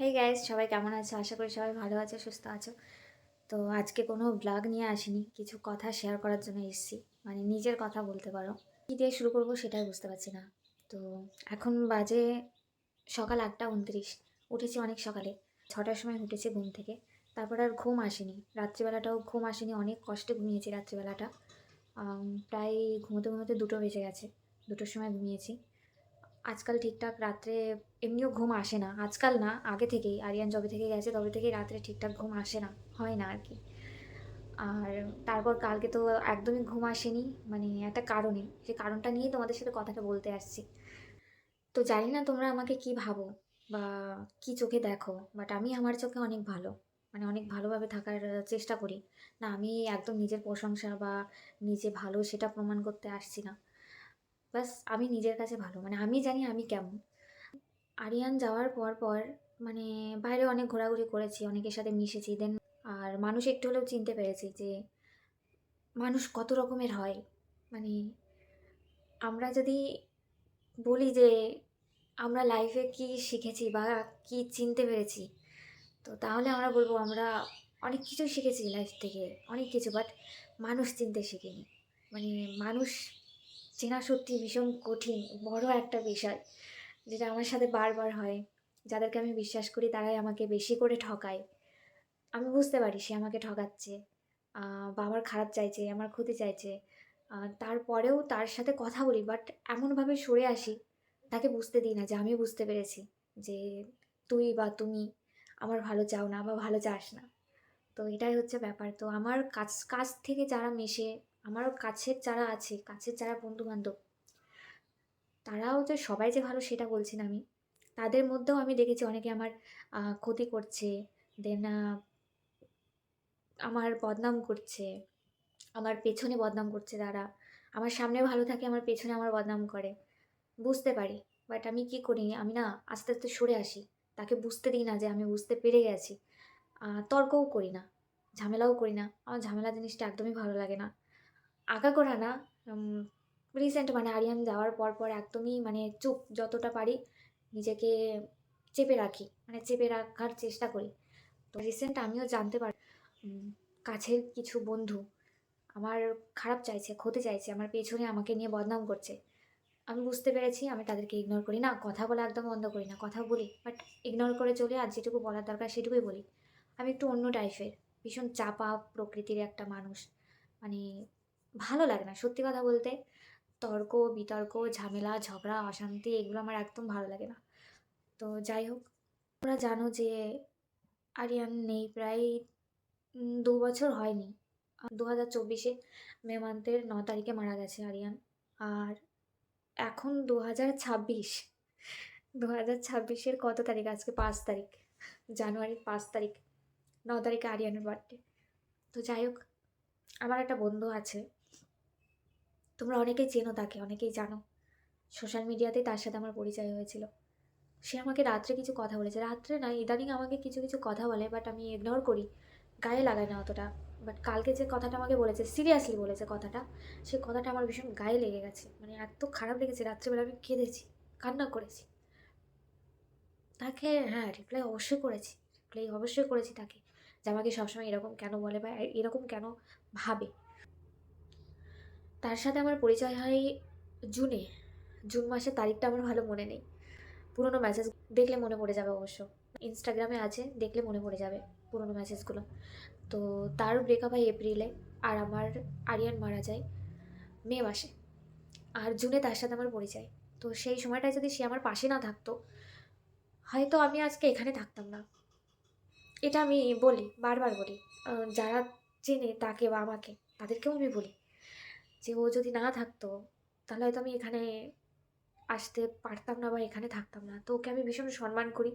Hey guys সবাই কেমন আছো? আশা করি সবাই ভালো আছো, সুস্থ আছো। তো আজকে কোনো ব্লগ নিয়ে আসিনি, কিছু কথা শেয়ার করার জন্য এসেছি। মানে নিজের কথা বলতে পারো। কী দিয়ে শুরু করব সেটাই বুঝতে পারছি না। তো এখন বাজে সকাল আটটা উনত্রিশ, উঠেছি অনেক সকালে। ছটার সময় উঠেছি ঘুম থেকে। তারপর আর ঘুম আসেনি। রাত্রিবেলাটাও ঘুম আসেনি, অনেক কষ্টে ঘুমিয়েছি রাত্রিবেলাটা। প্রায় ঘুমোতে ঘুমোতে দুটো বেজে গেছে। দুটোর সময় ঘুমিয়েছি। আজকাল ঠিকঠাক রাত্রে এমনিও ঘুম আসে না। আজকাল না, আগে থেকেই। আরিয়ান জবে থেকে গেছে, তবে থেকেই রাত্রে ঠিকঠাক ঘুম আসে না। হয় না আর কি। আর তারপর কালকে তো একদমই ঘুম আসেনি। মানে একটা কারণে। সেই কারণটা নিয়েই তোমাদের সাথে কথাটা বলতে আসছি। তো জানি না তোমরা আমাকে কি ভাবো বা কি চোখে দেখো বাট আমি আমার চোখে অনেক ভালো। মানে অনেক ভালোভাবে থাকার চেষ্টা করি। না, আমি একদম নিজের প্রশংসা বা নিজে ভালো সেটা প্রমাণ করতে আসছি না। বাস আমি নিজের কাছে ভালো মানে আমি জানি আমি কেমন। আরিয়ান যাওয়ার পর পর মানে বাইরে অনেক ঘোরাঘুরি করেছি, অনেকের সাথে মিশেছি। দেন আর মানুষ একটু হলেও চিনতে পেরেছি যে মানুষ কত রকমের হয়। মানে আমরা যদি বলি যে আমরা লাইফে কি শিখেছি বা কি চিনতে পেরেছি, তো তাহলে আমরা বলব আমরা অনেক কিছু শিখেছি লাইফ থেকে, অনেক কিছু বাট মানুষ চিনতে শিখিনি। মানে মানুষ চেনা সত্যি ভীষণ কঠিন, বড় একটা বিষয় যেটা আমার সাথে বারবার হয়। যাদেরকে আমি বিশ্বাস করি তারাই আমাকে বেশি করে ঠকায়। আমি বুঝতে পারি সে আমাকে ঠকাচ্ছে বা আমার খারাপ চাইছে, আমার ক্ষতি চাইছে। তারপরেও তার সাথে কথা বলি বাট এমনভাবে সরে আসি, তাকে বুঝতে দিই না যে আমি বুঝতে পেরেছি যে তুই বা তুমি আমার ভালো চাও না বা ভালো চাস না। তো এটাই হচ্ছে ব্যাপার। তো আমার কাছ কাছ থেকে যারা মেশে আমার কাছের যারা আছে, কাছের যারা বন্ধু বান্ধব তারাও যে সবাই যে ভালো সেটা বলছি না আমি। তাদের মধ্যেও আমি দেখেছি অনেকে আমার ক্ষতি করছে দেন আমার বদনাম করছে, আমার পেছনে বদনাম করছে তারা। আমার সামনে ভালো থাকে, আমার পেছনে আমার বদনাম করে। বুঝতে পারি বাট আমি কি করি? আমি না আস্তে আস্তে সরে আসি। তাকে বুঝতে দিই না যে আমি বুঝতে পেরে গেছি। তর্কও করি না, ঝামেলাও করি না। আমার ঝামেলা জিনিসটা একদমই ভালো লাগে না। আঁকা করা না রিসেন্ট মানে আরিয়ান যাওয়ার পর পর একদমই মানে চুপ যতটা পারি নিজেকে চেপে রাখি মানে চেপে রাখার চেষ্টা করি। তো রিসেন্ট আমিও জানতে পারি কাছের কিছু বন্ধু আমার খারাপ চাইছে, ক্ষতি চাইছে, আমার পেছনে আমাকে নিয়ে বদনাম করছে। আমি বুঝতে পেরেছি, আমি তাদেরকে ইগনোর করি না, কথা বলা একদম বন্ধ করি না, কথা বলি বাট ইগনোর করে চলে আর যেটুকু বলার দরকার সেটুকুই বলি। আমি একটু অন্য টাইপের ভীষণ চাপা প্রকৃতির একটা মানুষ মানে ভালো লাগে না, সত্যি কথা বলতে। তর্ক, বিতর্ক, ঝামেলা, ঝগড়া, অশান্তি, এগুলো আমার একদম ভালো লাগে না। তো যাই হোক, তোমরা জানো যে আরিয়ান নেই প্রায় দু বছর হয়নি। দু হাজার চব্বিশে মে মান্থের ন তারিখে মারা গেছে আরিয়ান। আর এখন দু হাজার ছাব্বিশ, দু হাজার ছাব্বিশের কত তারিখ? আজকে পাঁচ তারিখ, জানুয়ারির পাঁচ তারিখ, ন তারিখে আরিয়ানের বার্থডে তো যাই হোক, আমার একটা বন্ধু আছে তোমরা অনেকেই চেনো তাকে, অনেকেই জানো। সোশ্যাল মিডিয়াতে তার সাথে আমার পরিচয় হয়েছিল। সে আমাকে রাত্রে কিছু কথা বলেছে। রাত্রে না ইদানিং আমাকে কিছু কিছু কথা বলে বাট আমি ইগনোর করি। গায়ে লাগায় না অতটা। বাট কালকে যে কথাটা আমাকে বলেছে সিরিয়াসলি বলেছে কথাটা, সেই কথাটা আমার ভীষণ গায়ে লেগে গেছে। মানে এত খারাপ লেগেছে, রাত্রেবেলা আমি কেঁদেছি, কান্না করেছি। তাকে হ্যাঁ রিপ্লাই অবশ্যই করেছি। রিপ্লাই অবশ্যই করেছি তাকে যে আমাকে সবসময় এরকম কেন বলে বা এরকম কেন ভাবে। তার সাথে আমার পরিচয় হয় জুনে। জুন মাসের তারিখটা আমার ভালো মনে নেই। পুরোনো মেসেজ দেখলে মনে পড়ে যাবে অবশ্য। ইনস্টাগ্রামে আছে, দেখলে মনে পড়ে যাবে পুরনো মেসেজগুলো তো তার ব্রেকআপ হয় এপ্রিলে আর আমার আরিয়ান মারা যায় মে মাসে। আর জুনে তার সাথে আমার পরিচয়। তো সেই সময়টায় যদি সে আমার পাশে না থাকতো, হয়তো আমি আজকে এখানে থাকতাম না। এটা আমি বলি, বারবার বলি। যারা চেনে তাকে বা আমাকে, তাদেরকেও আমি বলি। যে ও যদি না থাকতো, তাহলে হয়তো আমি এখানে আসতে পারতাম না বা এখানে থাকতাম না। তো ওকে আমি ভীষণ সম্মান করি,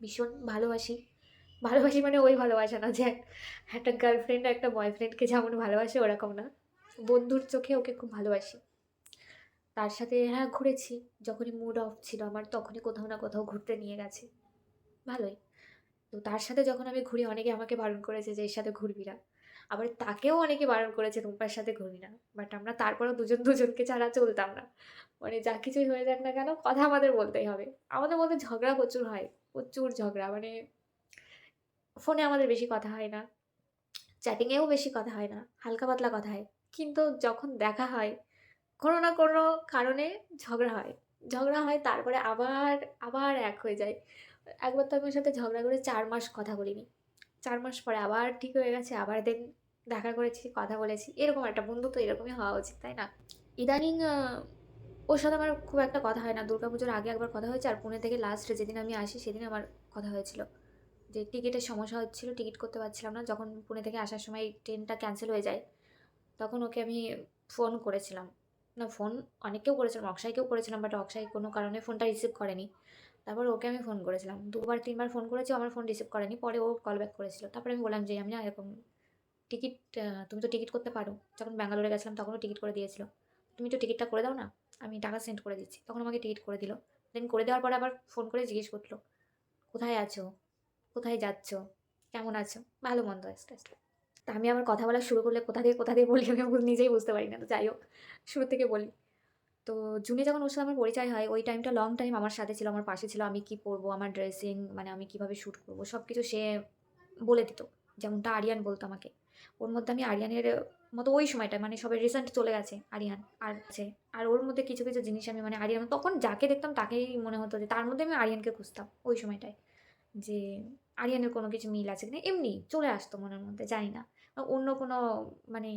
ভীষণ ভালোবাসি। ভালোবাসি মানে ওই ভালোবাসা না, যে একটা গার্লফ্রেন্ড একটা বয়ফ্রেন্ডকে যেমন ভালোবাসে ওরকম না। বন্ধুর চোখে ওকে খুব ভালোবাসি। তার সাথে হ্যাঁ ঘুরেছি। যখনই মুড অফ ছিল আমার, তখনই কোথাও না কোথাও ঘুরতে নিয়ে গেছে। ভালোই। তো তার সাথে যখন আমি ঘুরি, অনেকে আমাকে বারণ করেছে যে এর সাথে ঘুরবি না। আবার তাকেও অনেকে বারণ করেছে রুম্পার সাথে ঘুরবি না। বাট আমরা তারপরেও দুজন, দুজনকে ছাড়া চলতাম না। মানে যা কিছুই হয়ে যাক না কেন, কথা আমাদের বলতেই হবে। আমাদের মধ্যে ঝগড়া প্রচুর হয়, প্রচুর ঝগড়া। মানে ফোনে আমাদের বেশি কথা হয় না, চ্যাটিংয়েও বেশি কথা হয় না, হালকা পাতলা কথা হয়। কিন্তু যখন দেখা হয়, কোনো না কোনো কারণে ঝগড়া হয়। ঝগড়া হয়, তারপরে আবার আবার এক হয়ে যায়। একবার তো আমি ওর সাথে ঝগড়া করে চার মাস কথা বলিনি। চার মাস পরে আবার ঠিক হয়ে গেছে, আবার দেন দেখা করেছি, কথা বলেছি, এরকম একটা বন্ধু তো এরকমই হওয়া উচিত, তাই না? ইদানিং ওর সাথে আমার খুব একটা কথা হয় না। দুর্গাপুজোর আগে একবার কথা হয়েছে, আর পুনে থেকে লাস্টে যেদিন আমি আসি সেদিন আমার কথা হয়েছিল। যে টিকিটের সমস্যা হচ্ছিল টিকিট করতে পারছিলাম না। যখন পুনে থেকে আসার সময় ট্রেনটা ক্যান্সেল হয়ে যায়, তখন ওকে আমি ফোন করেছিলাম। না ফোন অনেককেও করেছিলাম অক্ষয়কেও করেছিলাম বাট অক্ষয় কোনো কারণে ফোনটা রিসিভ করেনি। তারপর ওকে আমি ফোন করেছিলাম। দুবার, তিনবার ফোন করেছি আমার ফোন রিসিভ করেনি। পরে ও কল ব্যাক করেছিল। তারপরে আমি বললাম যে, আমি না এরকম টিকিট তুমি তো টিকিট করতে পারো। যখন ব্যাঙ্গালোরে গেছিলাম তখনও টিকিট করে দিয়েছিল। তুমি তো টিকিটটা করে দাও না? আমি টাকা সেন্ড করে দিচ্ছি। তখন আমাকে টিকিট করে দিল। দেন করে দেওয়ার পরে আবার ফোন করে জিজ্ঞেস করল, কোথায় আছো? কোথায় যাচ্ছ? কেমন আছো? ভালো, মন্দ, আস্তে তা আমি আবার কথা বলা শুরু করলে কোথা দিয়ে কোথা দিয়ে বলি আমি আমার নিজেই বুঝতে পারি না। তো যাই হোক, শুরু থেকে বলি। তো জুনে যখন ওর সাথে আমার পরিচয় হয়, ওই টাইমটা লং টাইম আমার সাথে ছিল, আমার পাশে ছিল। আমি কি পরবো, আমার ড্রেসিং মানে আমি কীভাবে শ্যুট করব সব কিছু সে বলে দিত। যেমনটা আরিয়ান বলতো আমাকে। ওর মধ্যে আমি আরিয়ানের মতো ওই সময়টা মানে সবাই রিসেন্ট চলে গেছে, আরিয়ান আর আছে। আর ওর মধ্যে কিছু কিছু জিনিস আমি মানে আরিয়ান, তখন যাকে দেখতাম তাকেই মনে হতো যে তার মধ্যে আমি আরিয়ানকে খুঁজতাম ওই সময়টায়, যে আরিয়ানের কোনো কিছু মিল আছে কিনা। এমনি চলে আসতো মনের মধ্যে, জানি না। অন্য কোনো মানে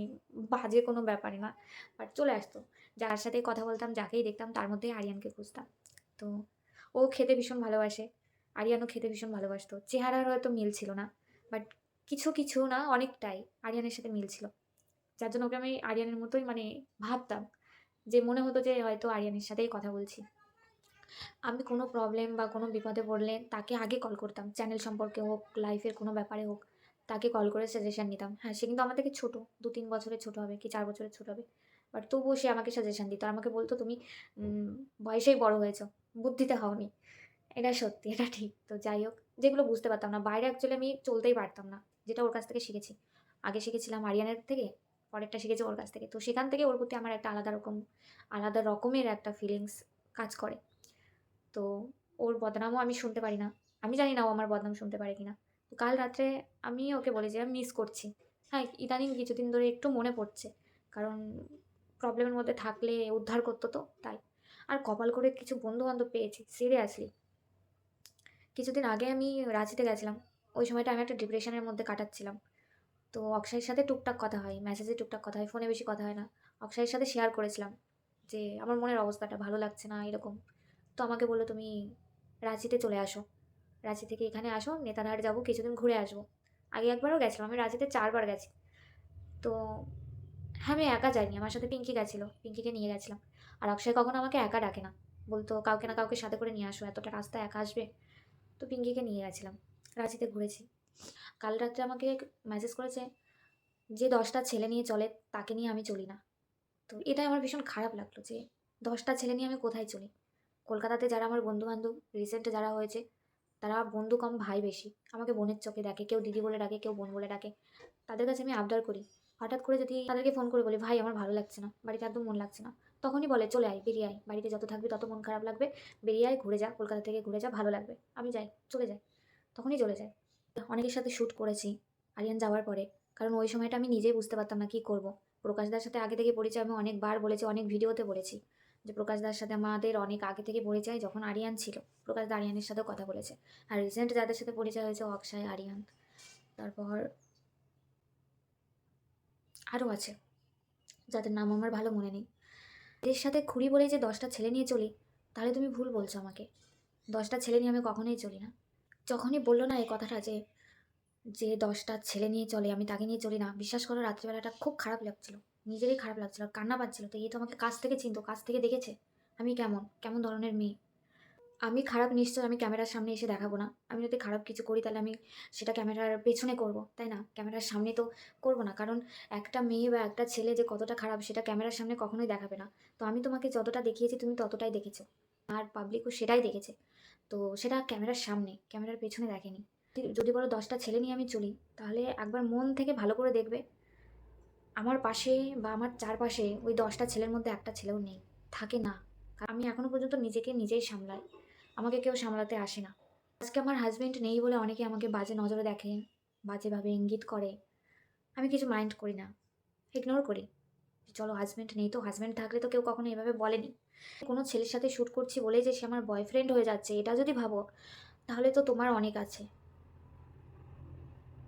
বাজে কোনো ব্যাপারে না বাট চলে আসতো। যার সাথে কথা বলতাম, যাকেই দেখতাম, তার মধ্যেই আরিয়ানকে খুঁজতাম। তো ও খেতে ভীষণ ভালোবাসে, আরিয়ানও খেতে ভীষণ ভালোবাসতো। চেহারার হয়তো মিল ছিল না বাট কিছু কিছু না, অনেকটাই আরিয়ানের সাথে মিল ছিল যার জন্য ওকে আমি আরিয়ানের মতোই মানে ভাবতাম যে মনে হতো যে হয়তো আরিয়ানের সাথেই কথা বলছি। আমি কোনো প্রবলেম বা কোনো বিপদে পড়লে তাকে আগে কল করতাম। চ্যানেল সম্পর্কে হোক লাইফের কোনো ব্যাপারে হোক, তাকে কল করে সাজেশান নিতাম। হ্যাঁ সে কিন্তু আমার থেকে ছোটো দু তিন বছরের ছোটো হবে কি চার বছরের ছোটো হবে। বাট তবুও সে আমাকে সাজেশান দিত। আমাকে বলতো, তুমি বয়সেই বড় হয়েছো, বুদ্ধিতে হওনি। এটা সত্যি, এটা ঠিক। তো যাই হোক, যেগুলো বুঝতে পারতাম না। বাইরে অ্যাকচুয়ালি আমি চলতেই পারতাম না। যেটা ওর কাছ থেকে শিখেছি। আগে শিখেছিলাম আরিয়ানের থেকে, পরেরটা শিখেছি ওর কাছ থেকে। তো সেখান থেকে ওর প্রতি আমার একটা আলাদা রকম, আলাদা রকমের একটা ফিলিংস কাজ করে। তো ওর বদনামও আমি শুনতে পারি না। আমি জানি না ও আমার বদনাম শুনতে পারে কিনা। তো কাল রাত্রে আমি ওকে বলেছি, আমি মিস করছি। হ্যাঁ ইদানিং কিছুদিন ধরে একটু মনে পড়ছে। কারণ প্রবলেমের মধ্যে থাকলে উদ্ধার করতো তো, তাই। আর কপাল করে কিছু বন্ধু বান্ধব পেয়েছি সিরিয়াসলি কিছুদিন আগে আমি রাঁচিতে গেছিলাম। ওই সময়টা আমি একটা ডিপ্রেশনের মধ্যে কাটাচ্ছিলাম। তো অক্ষয়ের সাথে টুকটাক কথা হয় মেসেজে টুকটাক কথা হয় ফোনে বেশি কথা হয় না। অক্ষয়ের সাথে শেয়ার করেছিলাম যে, আমার মনের অবস্থাটা ভালো লাগছে না, এরকম। তো আমাকে বলল, তুমি রাঁচিতে চলে আসো। রাঁচি থেকে এখানে আসো নেতারহাট যাব, কিছুদিন ঘুরে আসব। আগে একবারও গেছিলাম, আমি রাঁচিতে চারবার গেছি। তো হ্যাঁ আমি একা যাইনি, আমার সাথে পিঙ্কি গেছিল, পিঙ্কিকে নিয়ে গেছিলাম। আর অক্ষয় কখনো আমাকে একা ডাকে না। বলতো, কাউকে না কাউকে সাথে করে নিয়ে আসো, এতটা রাস্তা একা আসবে? তো পিঙ্কিকে নিয়ে গেছিলাম। রাঁচিতে ঘুরেছি। কাল রাত্রে আমাকে মেসেজ করেছে যে, দশটা ছেলে নিয়ে চলে, তাকে নিয়ে আমি চলি না। তো এটাই আমার ভীষণ খারাপ লাগল যে, দশটা ছেলে নিয়ে আমি কোথায় চলি? কলকাতাতে যারা আমার বন্ধু বান্ধব রিসেন্টে যারা হয়েছে, তারা বন্ধু কম, ভাই বেশি। আমাকে বোনের চোখে ডাকে কেউ দিদি বলে ডাকে, কেউ বোন বলে ডাকে। তাদের কাছে আমি আবদার করি। হঠাৎ করে যদি তাদেরকে ফোন করে বলি, ভাই, আমার ভালো লাগছে না। বাড়িতে একদম মন লাগছে না। তখনই বলে, চলে আয়, বেরিয়ে আয়। বাড়িতে যত থাকবি তত মন খারাপ লাগবে। বেরিয়ে আয়, ঘুরে যা, কলকাতা থেকে ঘুরে যা, ভালো লাগবে। আমি যাই, চলে যাই। তখনই চলে যায়। অনেকের সাথে শ্যুট করেছি, আরিয়ান যাওয়ার পরে। কারণ ওই সময়টা আমি নিজেই বুঝতে পারতাম না কী করব। প্রকাশদার সাথে আগে থেকে পরিচয় আমি অনেকবার বলেছি, অনেক ভিডিওতে বলেছি যে প্রকাশদার সাথে আমাদের অনেক আগে থেকে পরিচয় যখন আরিয়ান ছিল। প্রকাশদা আরিয়ানের সাথেও কথা বলেছে। আর রিসেন্ট যাদের সাথে পরিচয় হয়েছে অক্ষয়, আরিয়ান। তারপর আরও আছে, যাদের নাম আমার ভালো মনে নেই। এর সাথে খুঁড়ি বলে যে দশটা ছেলে নিয়ে চলি, তাহলে তুমি ভুল বলছো আমাকে। দশটা ছেলে নিয়ে আমি কখনোই চলি না। যখনই বলল না এই কথাটা যে যে দশটা ছেলে নিয়ে চলে, আমি তাকে নিয়ে চলি না, বিশ্বাস করো রাত্রিবেলাটা খুব খারাপ লাগছিল, নিজেরই খারাপ লাগছিল, কান্না পাচ্ছিল, তো এই তো আমাকে কাছ থেকে চিনতো, কাছ থেকে দেখেছে, আমি কেমন কেমন ধরনের মেয়ে। আমি খারাপ নিশ্চয়, আমি ক্যামেরার সামনে এসে দেখাবো না, আমি যদি খারাপ কিছু করি তাহলে আমি সেটা ক্যামেরার পেছনে করব, তাই না? ক্যামেরার সামনে তো করব না, কারণ একটা মেয়ে বা একটা ছেলে যে কতটা খারাপ সেটা ক্যামেরার সামনে কখনোই দেখাবে না, তো আমি তোমাকে যতটা দেখিয়েছি তুমি ততটাই দেখেছ, আর পাবলিকও সেটাই দেখেছে। তো সেটা ক্যামেরার সামনে, ক্যামেরার পেছনে দেখেনি। যদি বলো দশটা ছেলে নিয়ে আমি চলি, তাহলে একবার মন থেকে ভালো করে দেখবে। আমার পাশে বা আমার চারপাশে ওই দশটা ছেলের মধ্যে একটা ছেলেও নেই, থাকে না। আমি এখনও পর্যন্ত নিজেকে নিজেই সামলাই, আমাকে কেউ সামলাতে আসে না। আজকে আমার হাজবেন্ড নেই বলে অনেকে আমাকে বাজে নজরে দেখে, বাজেভাবে ইঙ্গিত করে। আমি কিছু মাইন্ড করি না ইগনোর করি। চলো হাজব্যান্ড নেই তো হাজব্যান্ড থাকলে তো কেউ কখনো এভাবে বলেনি। কোনো ছেলের সাথে শ্যুট করছি বলে যে সে আমার বয়ফ্রেন্ড হয়ে যাচ্ছে, এটা যদি ভাবো, তাহলে তো তোমার অনেক আছে।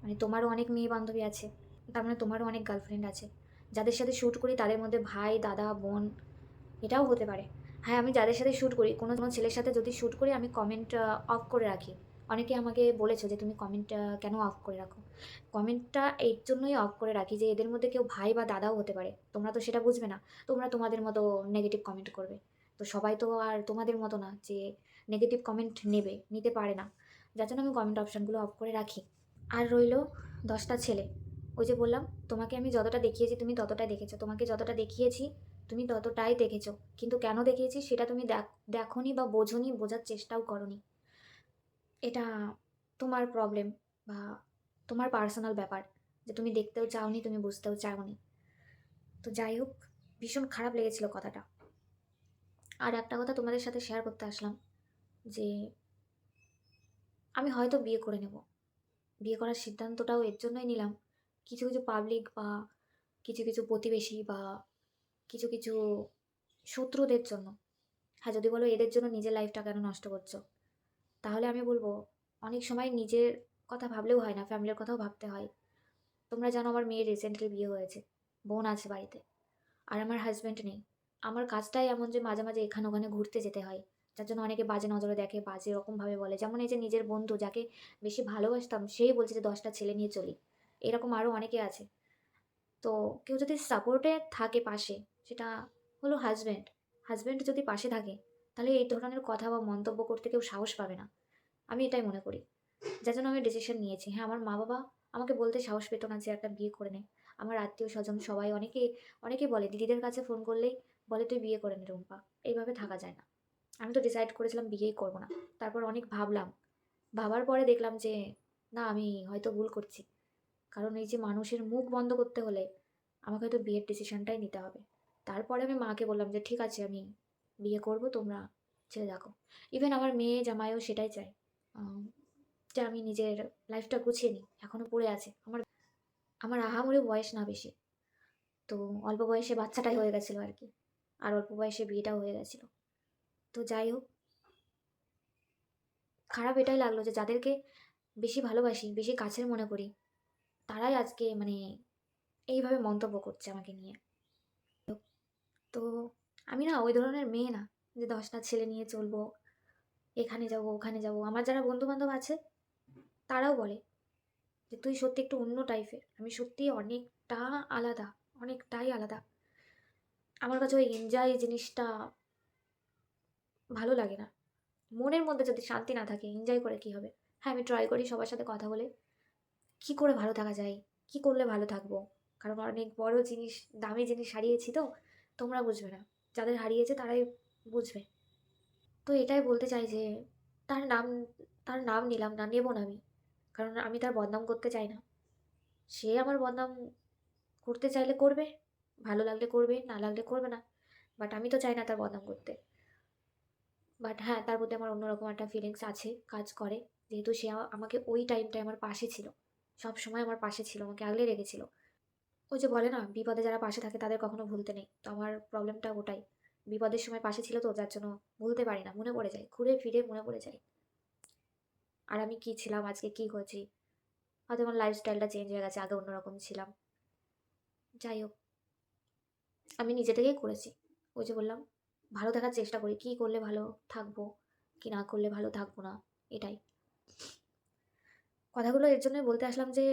মানে তোমারও অনেক মেয়ে বান্ধবী আছে, তার মানে তোমারও অনেক গার্লফ্রেন্ড আছে। যাদের সাথে শ্যুট করি তাদের মধ্যে ভাই, দাদা, বোন, এটাও হতে পারে। হ্যাঁ আমি যাদের সাথে শ্যুট করি, কোনো কোনো ছেলের সাথে যদি শ্যুট করি, আমি কমেন্ট অফ করে রাখি। অনেকে আমাকে বলেছ যে, তুমি কমেন্টটা কেন অফ করে রাখো? কমেন্টটা এই জন্যই অফ করে রাখি যে, এদের মধ্যে কেউ ভাই বা দাদাও হতে পারে। তোমরা তো সেটা বুঝবে না। তোমরা তোমাদের মতো নেগেটিভ কমেন্ট করবে। তো সবাই তো আর তোমাদের মতো না যে নেগেটিভ কমেন্ট নেবে, নিতে পারে না। যার জন্য আমি কমেন্ট অপশানগুলো অফ করে রাখি। আর রইল দশটা ছেলে। ওই যে বললাম, তোমাকে আমি যতটা দেখিয়েছি, তুমি ততটাই দেখেছ। তোমাকে যতটা দেখিয়েছি, তুমি ততটাই দেখেছ। কিন্তু কেন দেখিয়েছি, সেটা তুমি দেখ, দেখোনি বা বোঝোনি, বোঝার চেষ্টাও করনি। এটা তোমার প্রবলেম বা তোমার পার্সোনাল ব্যাপার যে তুমি দেখতেও চাওনি, তুমি বুঝতেও চাওনি। তো যাই হোক, ভীষণ খারাপ লেগেছিল কথাটা। আর একটা কথা তোমাদের সাথে শেয়ার করতে আসলাম যে আমি হয়তো বিয়ে করে নেব। বিয়ে করার সিদ্ধান্তটাও এর জন্যই নিলাম। কিছু কিছু পাবলিক বা কিছু কিছু প্রতিবেশী বা কিছু কিছু শত্রুদের জন্য। হ্যাঁ যদি বলো এদের জন্য নিজের লাইফটা কেন নষ্ট করছ? তাহলে আমি বলব, অনেক সময় নিজের কথা ভাবলেও হয় না ফ্যামিলির কথাও ভাবতে হয়। তোমরা জানো আমার মেয়ের রিসেন্টলি বিয়ে হয়েছে, বোন আছে বাড়িতে। আর আমার হাজব্যান্ড নেই। আমার কাজটাই এমন যে মাঝে মাঝে এখানে ওখানে ঘুরতে যেতে হয়। যার জন্য অনেকে বাজে নজরে দেখে, বাজে রকমভাবে বলে। যেমন এই যে নিজের বন্ধু, যাকে বেশি ভালোবাসতাম, সেই বলছে যে, দশটা ছেলে নিয়ে চলি। এরকম আরও অনেকে আছে। তো কেউ যদি সাপোর্টে থাকে পাশে, সেটা হলো হাজব্যান্ড হাজব্যান্ড যদি পাশে থাকে তাহলে এই ধরনের কথা বা মন্তব্য করতে কেউ সাহস পাবে না। আমি এটাই মনে করি। যার জন্য আমি ডিসিশন নিয়েছি। হ্যাঁ আমার মা বাবা আমাকে বলতে সাহস পেত না যে একটা বিয়ে করে নে। আমার আত্মীয় স্বজন সবাই অনেকে অনেকে বলে, দিদিদের কাছে ফোন করলেই বলে তুই বিয়ে করে নে রুম্পা। এইভাবে থাকা যায় না। আমি তো ডিসাইড করেছিলাম বিয়েই করব না। তারপর অনেক ভাবলাম। ভাবার পরে দেখলাম যে, না, আমি হয়তো ভুল করছি। কারণ এই যে মানুষের মুখ বন্ধ করতে হলে আমাকে হয়তো বিয়ের ডিসিশনটাই নিতে হবে। তারপরে আমি মাকে বললাম যে, ঠিক আছে, আমি বিয়ে করব, তোমরা ছেড়ে দেখো। ইভেন আমার মেয়ে জামাইও সেটাই চায়। যে আমি নিজের লাইফটা গুছিয়ে নিই এখনও পড়ে আছে। আমার আমার আহামরি বয়স না বেশি। তো অল্প বয়সে বাচ্চাটাই হয়ে গেছিল আর কি। আর অল্প বয়সে বিয়েটাও হয়ে গেছিল। তো যাই হোক, খারাপ এটাই লাগল যে যাদেরকে বেশি ভালোবাসি, বেশি কাছের মনে করি, তারাই আজকে মানে এইভাবে মন্তব্য করছে আমাকে নিয়ে। তো আমি না ওই ধরনের মেয়ে না যে দশটা ছেলে নিয়ে চলবো, এখানে যাব, ওখানে যাব। আমার যারা বন্ধু বান্ধব আছে, তারাও বলে যে, তুই সত্যি একটু অন্য টাইপের আমি সত্যি অনেকটা আলাদা, অনেকটাই আলাদা। আমার কাছে ওই এনজয় জিনিসটা ভালো লাগে না। মনের মধ্যে যদি শান্তি না থাকে এনজয় করে কি হবে? হ্যাঁ আমি ট্রাই করি সবার সাথে কথা বলে। কি করে ভালো থাকা যায়? কি করলে ভালো থাকব? কারণ অনেক বড় জিনিস, দামি জিনিস হারিয়েছি তো, তোমরা বুঝবে না। যাদের হারিয়েছে তারাই বুঝবে। তো এটাই বলতে চাই যে, তার নাম তার নাম নিলাম না, নেব না আমি। কারণ আমি তার বদনাম করতে চাই না। সে আমার বদনাম করতে চাইলে করবে, ভালো লাগলে করবে, না লাগলে করবে না। বাট আমি তো চাই না তার বদনাম করতে। বাট হ্যাঁ তার প্রতি আমার অন্যরকম একটা ফিলিংস আছে, কাজ করে। যেহেতু সে আমাকে ওই টাইমটায় আমার পাশে ছিল। সব সময় আমার পাশে ছিল, আমাকে আগলে রেখেছিল। ওই যে বলে না, বিপদে যারা পাশে থাকে তাদের কখনো ভুলতে নেই। তো আমার প্রবলেমটা ওটাই। বিপদের সময় পাশে ছিল তো, যার জন্য ভুলতে পারি না, মনে পড়ে যায়। ঘুরে ফিরে মনে পড়ে যায়। আর আমি কী ছিলাম, আজকে কী হয়েছি? হয়তো আমার লাইফস্টাইলটা চেঞ্জ হয়ে গেছে, আগে অন্যরকম ছিলাম। যাই হোক, আমি নিজে থেকেই করেছি। ওই যে বললাম, ভালো থাকার চেষ্টা করি, কী করলে ভালো থাকব, কি না করলে ভালো থাকব না, এটাই। কথাগুলো এর জন্যই বলতে আসলাম যে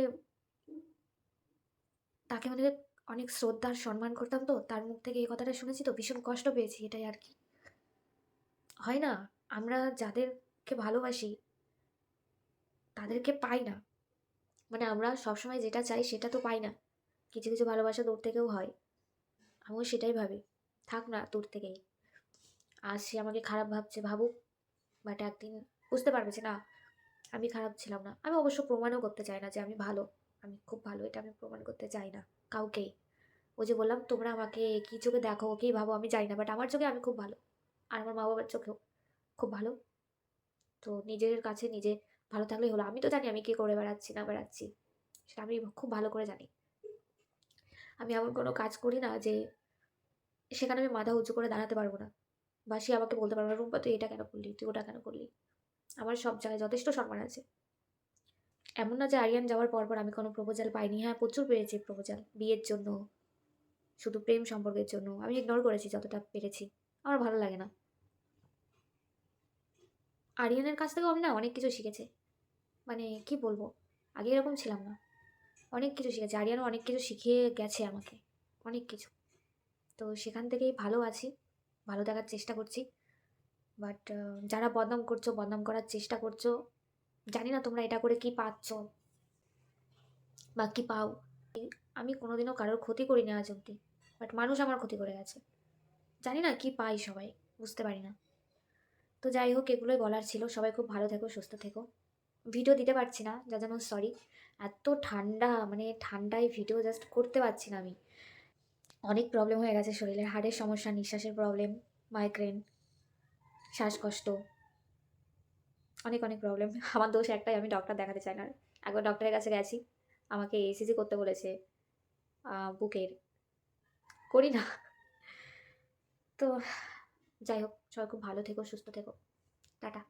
তাকে মানে অনেক শ্রদ্ধার সম্মান করতাম তো, তার মুখ থেকে এই কথাটা শুনেছি তো, ভীষণ কষ্ট পেয়েছি এটাই আর কি। হয় না, আমরা যাদেরকে ভালোবাসি, তাদেরকে পাই না। মানে আমরা সবসময় যেটা চাই সেটা তো পাই না, কিছু কিছু ভালোবাসা দূর থেকেও হয়। আমিও সেটাই ভাবি, থাক না দূর থেকেই। আজ সে আমাকে খারাপ ভাবছে, ভাবুক বাট একদিন বুঝতে পারবে যে না, আমি খারাপ ছিলাম না। আমি অবশ্য প্রমাণও করতে চাই না যে আমি ভালো। আমি খুব ভালো, এটা আমি প্রমাণ করতে চাই না কাউকেই। ওই যে বললাম, তোমরা আমাকে কী চোখে দেখো, কী ভাবো, আমি জানি না বাট আমার চোখে আমি খুব ভালো। আর আমার মা বাবার চোখেও খুব ভালো। তো নিজের কাছে নিজে ভালো থাকলেই হলো। আমি তো জানি আমি কী করে বেড়াচ্ছি, না বেড়াচ্ছি, সেটা আমি খুব ভালো করে জানি। আমি এমন কোনো কাজ করি না যে সেখানে আমি মাথা উঁচু করে দাঁড়াতে পারব না। বা সে আমাকে বলতে পারব না, রুম্পা, তুই এটা কেন করলি? তুই ওটা কেন করলি? আমার সব জায়গায় যথেষ্ট সম্মান আছে। এমন না যে আরিয়ান যাওয়ার পর আমি কোনো প্রপোজাল পাইনি। হ্যাঁ প্রচুর পেয়েছি প্রপোজাল বিয়ের জন্য, শুধু প্রেম সম্পর্কের জন্য। আমি ইগনোর করেছি যতটা পেরেছি। আমার ভালো লাগে না। আরিয়ানের কাছ থেকেও আমি না অনেক কিছু শিখেছি। মানে কি বলব? আগে এরকম ছিলাম না। অনেক কিছু শিখেছি। আরিয়ানও অনেক কিছু শিখিয়ে গেছে আমাকে। অনেক কিছু। তো সেখান থেকেই ভালো আছি। ভালো থাকার চেষ্টা করছি। বাট যারা বদনাম করছ, বদনাম করার চেষ্টা করছ জানি না তোমরা এটা করে কি পাচ্ছ বা কি পাও। আমি কোনোদিনও কারোর ক্ষতি করি না আজ অব্দি বাট মানুষ আমার ক্ষতি করে গেছে। জানি না কি পাই সবাই, বুঝতে পারি না। তো যাই হোক, এগুলোই বলার ছিল। সবাই খুব ভালো থেকো, সুস্থ থেকো। ভিডিও দিতে পারছি না, যা যেন সরি এত ঠান্ডা মানে ঠান্ডায় ভিডিও জাস্ট করতে পারছি না আমি। অনেক প্রবলেম হয়ে গেছে শরীরের, হাড়ের সমস্যা, নিঃশ্বাসের প্রবলেম মাইগ্রেন শ্বাসকষ্ট। অনেক অনেক প্রবলেম আমার দোষ একটাই, আমি ডক্টর দেখাতে চাই না। একবার ডক্টরের কাছে গেছি, আমাকে এসিজি করতে বলেছে বুকের করি না। তো যাই হোক, সবাই খুব ভালো থেকো, সুস্থ থেকো। টাটা।